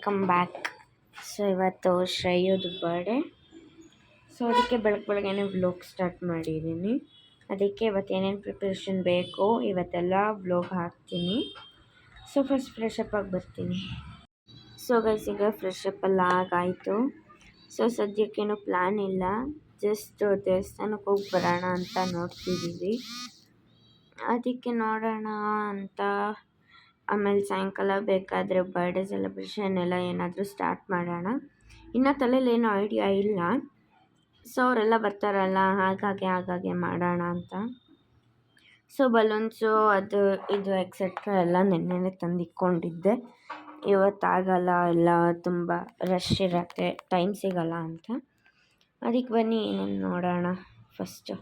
Welcome back so ಇವತ್ತು ಶ್ರೇಯೋದು birthday so ಅದಕ್ಕೆ ಬೆಳಗ್ಗೆ ಬೆಳಗ್ಗೆನೇ ವ್ಲೋಗ್ ಸ್ಟಾರ್ಟ್ ಮಾಡಿದ್ದೀನಿ ಅದಕ್ಕೆ ಇವತ್ತು ಏನೇನು ಪ್ರಿಪ್ರೇಷನ್ ಬೇಕು, ಇವತ್ತೆಲ್ಲ ವ್ಲೋಗ್ ಹಾಕ್ತೀನಿ. ಸೊ ಫಸ್ಟ್ ಫ್ರೆಶ್ ಆಗಿ ಬರ್ತೀನಿ. ಸೊ ಗೈಸ್ ಈಗ ಫ್ರೆಶ್ ಅಪ್ ಎಲ್ಲ ಆಗಾಯಿತು. ಸೊ ಸದ್ಯಕ್ಕೇನು ಪ್ಲ್ಯಾನ್ ಇಲ್ಲ. ಜಸ್ಟ್ ದೇವಸ್ಥಾನಕ್ಕೆ ಹೋಗಿ ಬರೋಣ ಅಂತ ನೋಡ್ತಿದ್ದೀವಿ ಅದಕ್ಕೆ ನೋಡೋಣ ಅಂತ ಆಮೇಲೆ ಸಾಯಂಕಾಲ ಬೇಕಾದರೆ ಬರ್ಡೇ ಸೆಲೆಬ್ರೇಷನ್ ಎಲ್ಲ ಏನಾದರೂ ಸ್ಟಾರ್ಟ್ ಮಾಡೋಣ. ಇನ್ನೂ ತಲೆಯಲ್ಲಿ ಏನೂ ಐಡಿಯಾ ಇಲ್ಲ. ಸೊ ಅವರೆಲ್ಲ ಬರ್ತಾರಲ್ಲ, ಹಾಗಾಗಿ ಹಾಗಾಗಿ ಮಾಡೋಣ ಅಂತ. ಸೊ ಬಲೂನ್ಸು ಅದು, ಇದು ಎಕ್ಸೆಟ್ರಾ ಎಲ್ಲ ನೆನ್ನೆನೇ ತಂದು ಇಟ್ಕೊಂಡಿದ್ದೆ ಇವತ್ತಾಗಲ್ಲ, ಎಲ್ಲ ತುಂಬ ರಶ್ ಇರುತ್ತೆ ಟೈಮ್ ಸಿಗಲ್ಲ ಅಂತ. ಅದಕ್ಕೆ ಬನ್ನಿ ಏನೇನು ನೋಡೋಣ ಫಸ್ಟು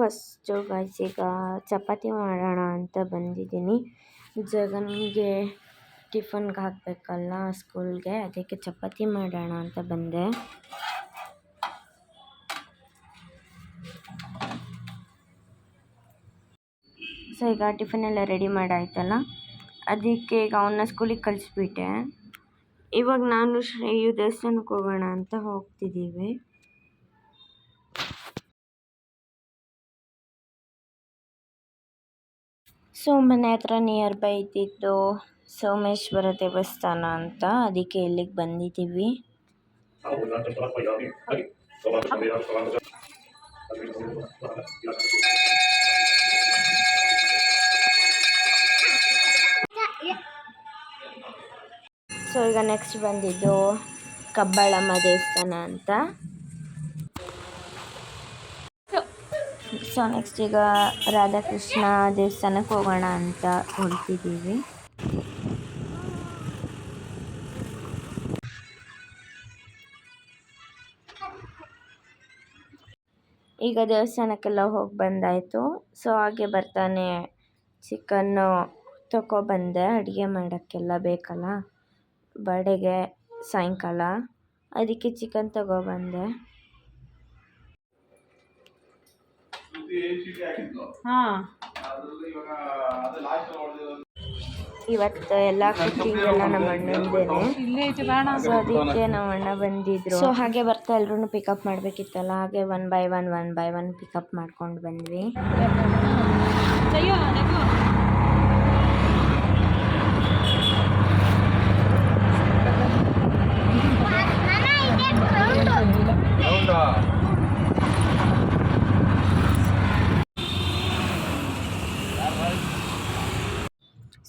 ಫಸ್ಟು ಗೈಸ್ ಈಗ ಚಪಾತಿ ಮಾಡೋಣ ಅಂತ ಬಂದಿದ್ದೀನಿ. ಜಗನ್ಗೆ ಟಿಫನ್ಗೆ ಹಾಕಬೇಕಲ್ಲ ಸ್ಕೂಲ್ಗೆ, ಅದಕ್ಕೆ ಚಪಾತಿ ಮಾಡೋಣ ಅಂತ ಬಂದೆ. ಸೊ, ಈಗ ಟಿಫನ್ ಎಲ್ಲ ರೆಡಿ ಮಾಡಾಯ್ತಲ್ಲ? ಅದಕ್ಕೆ ಈಗ ಅವನ್ನ ಸ್ಕೂಲಿಗೆ ಕಳಿಸ್ಬಿಟ್ಟೆ. ಇವಾಗ ನಾನು ಶ್ರೇಯು ದೇವಸ್ಥಾನಕ್ಕೆ ಹೋಗೋಣ ಅಂತ ಹೋಗ್ತಿದ್ದೀವಿ ಸೊ ಮನೆ ಹತ್ರ ನಿಯರ್ ಬೈ ಇದ್ದಿದ್ದು ಸೋಮೇಶ್ವರ ದೇವಸ್ಥಾನ ಅಂತ ಅದಕ್ಕೆ ಇಲ್ಲಿಗೆ ಬಂದಿದ್ದೀವಿ. ಸೊ ಈಗ ನೆಕ್ಸ್ಟ್ ಬಂದಿದ್ದು ಕಬ್ಬಾಳಮ್ಮ ದೇವಸ್ಥಾನ ಅಂತ. ಸೊ ನೆಕ್ಸ್ಟ್ ಈಗ ರಾಧಾಕೃಷ್ಣ ದೇವಸ್ಥಾನಕ್ಕೆ ಹೋಗೋಣ ಅಂತ ಹೊರಟಿದ್ದೀವಿ. ಈಗ ದೇವಸ್ಥಾನಕ್ಕೆಲ್ಲ ಹೋಗಿ ಬಂದಾಯಿತು. ಸೊ ಹಾಗೆ ಬರ್ತಾನೆ ಚಿಕನ್ನು ತಗೊಬಂದೆ ಅಡುಗೆ ಮಾಡೋಕ್ಕೆಲ್ಲ ಬೇಕಲ್ಲ. ಬಡೆಗೆ ಸಾಯಂಕಾಲ. ಅದಕ್ಕೆ ಚಿಕನ್ ತಗೊಬಂದೆ ಇವತ್ತು ಎಲ್ಲ ಕುಕಿಂಗ್ ಎಲ್ಲ ನಮ್ಮ ಅಣ್ಣಂದೇನೆ ಸೊ ಅದಕ್ಕೆ ನಮ್ಮ ಅಣ್ಣ ಬಂದಿದ್ರು. ಸೊ ಹಾಗೆ ಬರ್ತಾ ಎಲ್ರೂ ಪಿಕಪ್ ಮಾಡ್ಬೇಕಿತ್ತಲ್ಲ ಹಾಗೆ one by one one by one pickup ಮಾಡ್ಕೊಂಡು ಬಂದ್ವಿ.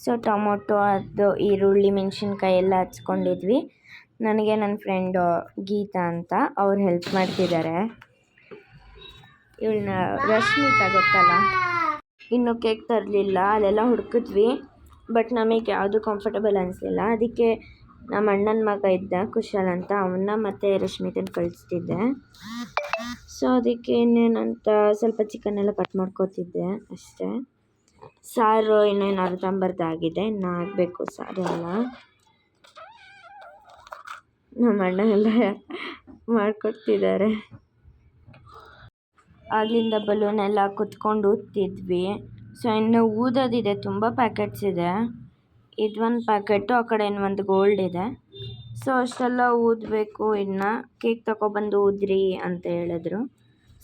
ಸೊ ಟೊಮೊಟೊ, ಅದು, ಈರುಳ್ಳಿ, ಮೆಣಸಿನ್ಕಾಯಿ ಎಲ್ಲ ಹಚ್ಕೊಂಡಿದ್ವಿ. ನನಗೆ ನನ್ನ ಫ್ರೆಂಡು ಗೀತಾ ಅಂತ ಅವ್ರು ಹೆಲ್ಪ್ ಮಾಡ್ತಿದ್ದಾರೆ. ಇವಳನ್ನ ರಶ್ಮಿತಾ ಗೊತ್ತಲ್ಲ? ಇನ್ನು ಕೇಕ್ ತರಲಿಲ್ಲ ಅಲ್ಲೆಲ್ಲ ಹುಡುಕಿದ್ವಿ. ಬಟ್ ನಮಗೆ ಯಾವುದು ಕಂಫರ್ಟಬಲ್ ಅನಿಸಲಿಲ್ಲ. ಅದಕ್ಕೆ ನಮ್ಮ ಅಣ್ಣನ ಮಗ ಇದ್ದ ಕುಶಲ್ ಅಂತ ಅವನ್ನ ಮತ್ತು ರಶ್ಮಿತನ ಕಳಿಸ್ತಿದ್ದೆ. ಸೊ ಅದಕ್ಕೆ ಇನ್ನೇನಂತ ಸ್ವಲ್ಪ ಚಿಕನ್ ಎಲ್ಲ ಕಟ್ ಮಾಡ್ಕೋತಿದ್ದೆ ಅಷ್ಟೇ. ಸಾರು ಇನ್ನೇನು ಆಗಿದೆ, ಇನ್ನು ಆಗಬೇಕು ಸಾರು ಎಲ್ಲ. ನಮ್ಮ ಅಣ್ಣ ಎಲ್ಲ ಮಾಡಿಕೊಡ್ತಿದ್ದಾರೆ. ಅಲ್ಲಿಂದ ಬಲೂನ್ ಎಲ್ಲ ಕುತ್ಕೊಂಡು ಊದ್ತಿದ್ವಿ. ಸೊ ಇನ್ನು ಊದೋದಿದೆ, ತುಂಬ ಪ್ಯಾಕೆಟ್ಸ್ ಇದೆ. ಇದೊಂದು ಪ್ಯಾಕೆಟು ಆ ಕಡೆ ಇನ್ನೊಂದು ಗೋಲ್ಡ್ ಇದೆ. ಸೊ ಅಷ್ಟೆಲ್ಲ ಊದಬೇಕು, ಇನ್ನು ಕೇಕ್ ತಗೊಬಂದು ಊದ್ರಿ ಅಂತ ಹೇಳಿದ್ರು.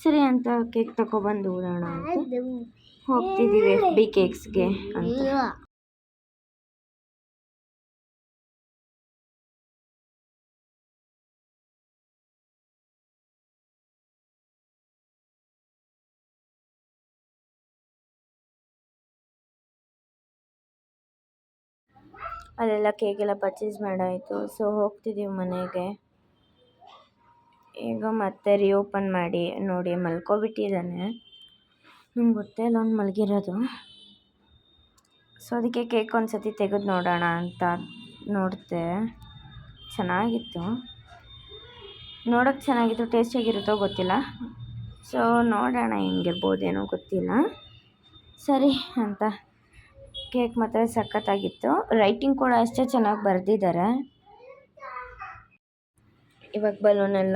ಸರಿ ಅಂತ ಕೇಕ್ ತಗೊಬಂದು ಊದೋಣ ಅಂತ. ಹೋಗ್ತಿದ್ದೀವಿ ಎಫ್ ಬಿ ಕೇಕ್ಸ್ಗೆ ಅಂತ. ಅಲ್ಲೆಲ್ಲ ಕೇಕೆಲ್ಲ ಪರ್ಚೇಸ್ ಮಾಡಾಯಿತು. ಸೊ ಹೋಗ್ತಿದ್ದೀವಿ ಮನೆಗೆ. ಈಗ ಮತ್ತೆ ರಿಓಪನ್ ಮಾಡಿ ನೋಡಿ ಮಲ್ಕೊಬಿಟ್ಟಿದ್ದಾನೆ. ಇಲ್ಲ ಅವ್ನು ಮಲಗಿರೋದು. ಸೊ, ಅದಕ್ಕೆ ಕೇಕ್ ಒಂದು ಸತಿ ತೆಗೆದು ನೋಡೋಣ ಅಂತ ನೋಡಿದೆ. ಚೆನ್ನಾಗಿತ್ತು. ನೋಡೋಕ್ಕೆ ಚೆನ್ನಾಗಿತ್ತು ಟೇಸ್ಟಿಯಾಗಿರುತ್ತೋ ಗೊತ್ತಿಲ್ಲ. ಸೊ, ನೋಡೋಣ ಹೆಂಗಿರ್ಬೋದೇನೋ ಗೊತ್ತಿಲ್ಲ. ಸರಿ ಅಂತ. ಕೇಕ್ ಮಾತ್ರ ಸಖತ್ತಾಗಿತ್ತು. ರೈಟಿಂಗ್ ಕೂಡ ಅಷ್ಟೇ ಚೆನ್ನಾಗಿ ಬರೆದಿದ್ದಾರೆ. ಇವಾಗ ಬಲೂನೆಲ್ಲ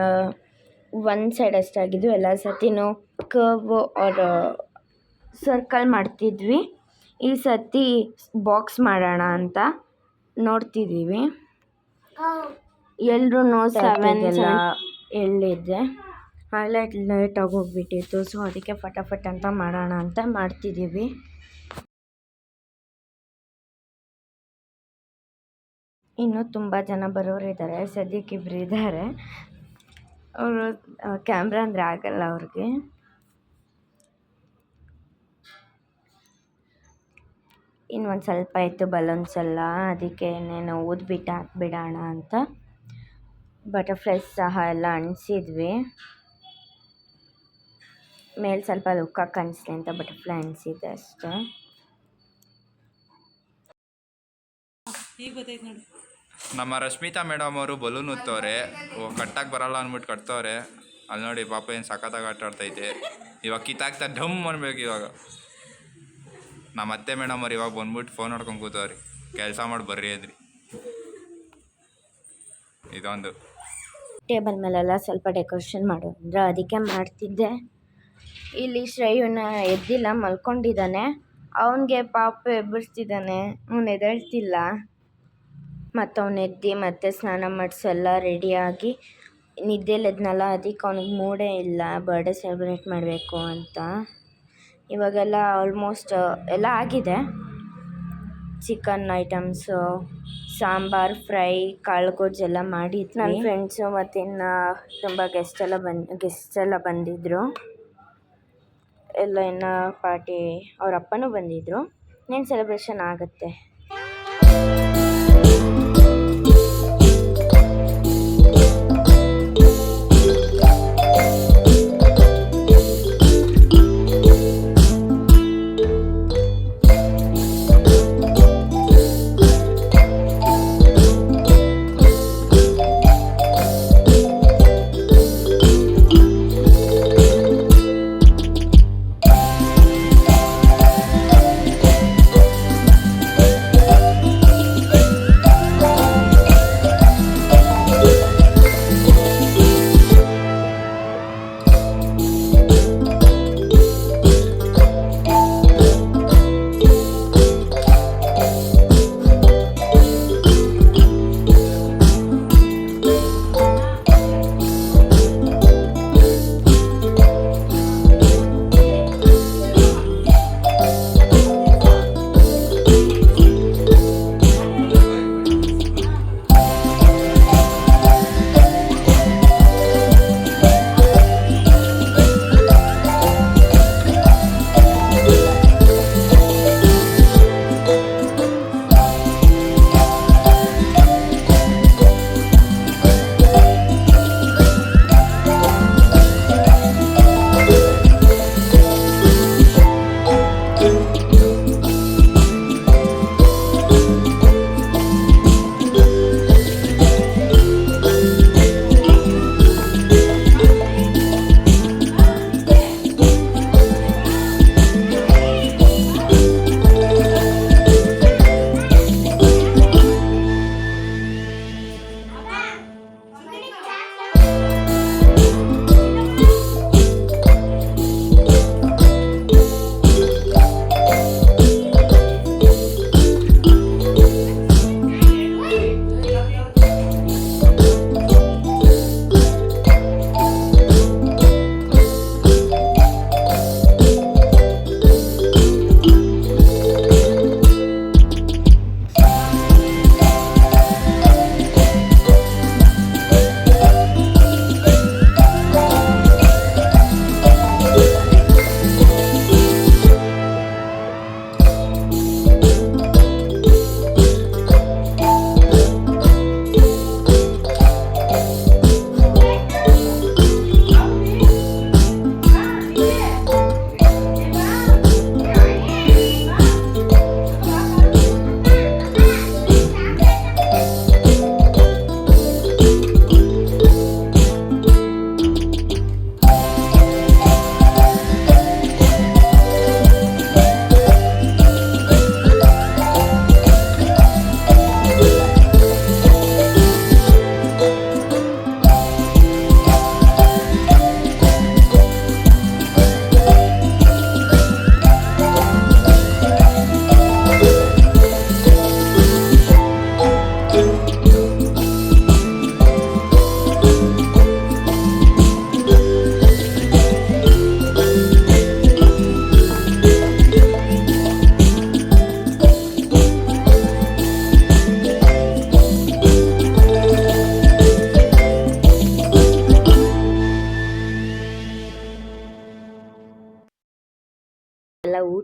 ಒಂದು ಸೈಡ್ ಅಷ್ಟಾಗಿದ್ದು, ಎಲ್ಲ ಸತಿನೂ ಕರ್ವ್ ಆರ್ ಸರ್ಕಲ್ ಮಾಡ್ತಿದ್ವಿ. ಈ ಸತಿ ಬಾಕ್ಸ್ ಮಾಡೋಣ ಅಂತ ನೋಡ್ತಿದ್ದೀವಿ. ಎಲ್ಲರೂ ಸೆವೆನ್ ಎಳ್ಳಿದ್ದೆ ಹೈಲೈಟ್ ಲೈಟ್ ಆಗೋಗ್ಬಿಟ್ಟಿತ್ತು ಸೊ ಅದಕ್ಕೆ ಫಟಾಫಟ್ ಅಂತ ಮಾಡೋಣ ಅಂತ ಮಾಡ್ತಿದ್ದೀವಿ. ಇನ್ನು ತುಂಬ ಜನ ಬರೋರು ಇದ್ದಾರೆ. ಸದ್ಯಕ್ಕೆ ಇಬ್ಬರು ಇದ್ದಾರೆ. ಅವರು ಕ್ಯಾಮ್ರಾ ಅಂದರೆ ಆಗಲ್ಲ ಅವ್ರಿಗೆ. ಇನ್ನೊಂದು ಸ್ವಲ್ಪ ಇತ್ತು ಬಲೂನ್ಸ್ ಎಲ್ಲ ಅದಕ್ಕೆ ಇನ್ನೇನು ಊದ್ಬಿಟ್ಟು ಹಾಕ್ಬಿಡೋಣ ಅಂತ. ಬಟರ್ಫ್ಲೈಸ್ ಸಹ ಎಲ್ಲ ಅಂಟಿಸಿದ್ವಿ. ಮೇಲೆ ಸ್ವಲ್ಪ ಲುಕ್ಕ ಕಾಣಿಸ್ಲಿ ಅಂತ ಬಟರ್ಫ್ಲೈ ಅನಿಸಿದೆ ಅಷ್ಟೇ. ನಮ್ಮ ರಶ್ಮಿತಾ ಮೇಡಮ್ ಅವರು ಬಲೂನ್ ಉತ್ತವ್ರೆ. ಕಟ್ಟಕ್ಕೆ ಬರಲ್ಲ ಅಂದ್ಬಿಟ್ಟು ಕಟ್ತವ್ರೆ. ಅಲ್ಲಿ ನೋಡಿ ಪಾಪ ಏನು ಸಖತ್ತಾಗಿ ಆಟ ಆಡ್ತೈತೆ ಇವಾಗ ಕಿತ್ತಾಕ್ತಾ ಢಮ್ ಅನ್ಬೇಕು ಇವಾಗ. ನಮ್ಮ ಅತ್ತೆ ಮೇಡಮ್ ಅವ್ರು ಇವಾಗ ಬಂದ್ಬಿಟ್ಟು ಫೋನ್ ನೋಡ್ಕೊಂಡು ಕೂತವ್ರಿ. ಕೆಲಸ ಮಾಡಿ ಬರ್ರಿ ಅದ್ರಿ. ಇದೊಂದು. ಟೇಬಲ್ ಮೇಲೆಲ್ಲ ಸ್ವಲ್ಪ ಡೆಕೋರೇಷನ್ ಮಾಡು ಅಂದ್ರೆ ಅದಕ್ಕೆ ಮಾಡ್ತಿದ್ದೆ. ಇಲ್ಲಿ ಶ್ರೇಯುನ ಎದ್ದಿಲ್ಲ, ಮಲ್ಕೊಂಡಿದ್ದಾನೆ. ಅವನಿಗೆ ಪಾಪ ಎಬ್ಬಿಸ್ತಿದ್ದಾನೆ, ಅವನು ಎದ್ದೇಳ್ತಿಲ್ಲ ಮತ್ತು ಎದ್ದು ಮತ್ತೆ ಸ್ನಾನ ಮಾಡಿಸಿ ಎಲ್ಲ ರೆಡಿಯಾಗಿ ನಿದ್ದೆಲೆದ್ನಲ್ಲ ಅದಕ್ಕೆ ಅವ್ನಿಗೆ ಮೂಡೇ ಇಲ್ಲ ಬರ್ಡೇ ಸೆಲೆಬ್ರೇಟ್ ಮಾಡಬೇಕು ಅಂತ. ಇವಾಗೆಲ್ಲ ಆಲ್ಮೋಸ್ಟ್ ಎಲ್ಲ ಆಗಿದೆ. ಚಿಕನ್ ಐಟಮ್ಸು ಸಾಂಬಾರು ಫ್ರೈ ಕಾಳು ಗೊಜ್ಜು ಎಲ್ಲ ಮಾಡಿದ್ದು ನನ್ನ ಫ್ರೆಂಡ್ಸು ಮತ್ತು ಇನ್ನು ತುಂಬ ಗೆಸ್ಟೆಲ್ಲ ಬಂದು ಗೆಸ್ಟೆಲ್ಲ ಬಂದಿದ್ದರು ಎಲ್ಲ ಇನ್ನು ಪಾರ್ಟಿ ಅವ್ರ ಅಪ್ಪನೂ ಬಂದಿದ್ದರು ಇನ್ನೇನು ಸೆಲೆಬ್ರೇಷನ್ ಆಗುತ್ತೆ?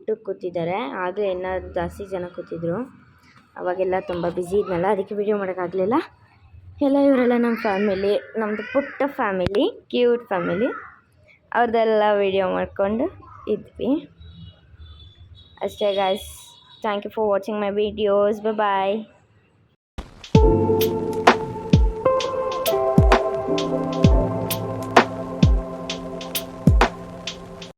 ಊಟಕ್ಕೆ ಕೂತಿದ್ದಾರೆ. ಆಗಲೇ ಇನ್ನೂ ಜಾಸ್ತಿ ಜನ ಕೂತಿದ್ರು. ಅವಾಗೆಲ್ಲ ತುಂಬ ಬ್ಯುಸಿ ಇದ್ನಲ್ಲ, ಅದಕ್ಕೆ ವಿಡಿಯೋ ಮಾಡೋಕ್ಕಾಗಲಿಲ್ಲ ಎಲ್ಲ ಇವರೆಲ್ಲ ನಮ್ಮ ಫ್ಯಾಮಿಲಿ ನಮ್ಮದು ಪುಟ್ಟ ಫ್ಯಾಮಿಲಿ ಕ್ಯೂಟ್ ಫ್ಯಾಮಿಲಿ ಅವ್ರದ್ದೆಲ್ಲ ವಿಡಿಯೋ ಮಾಡ್ಕೊಂಡು ಇದ್ವಿ. ಅಷ್ಟೇ guys thank you for watching my videos bye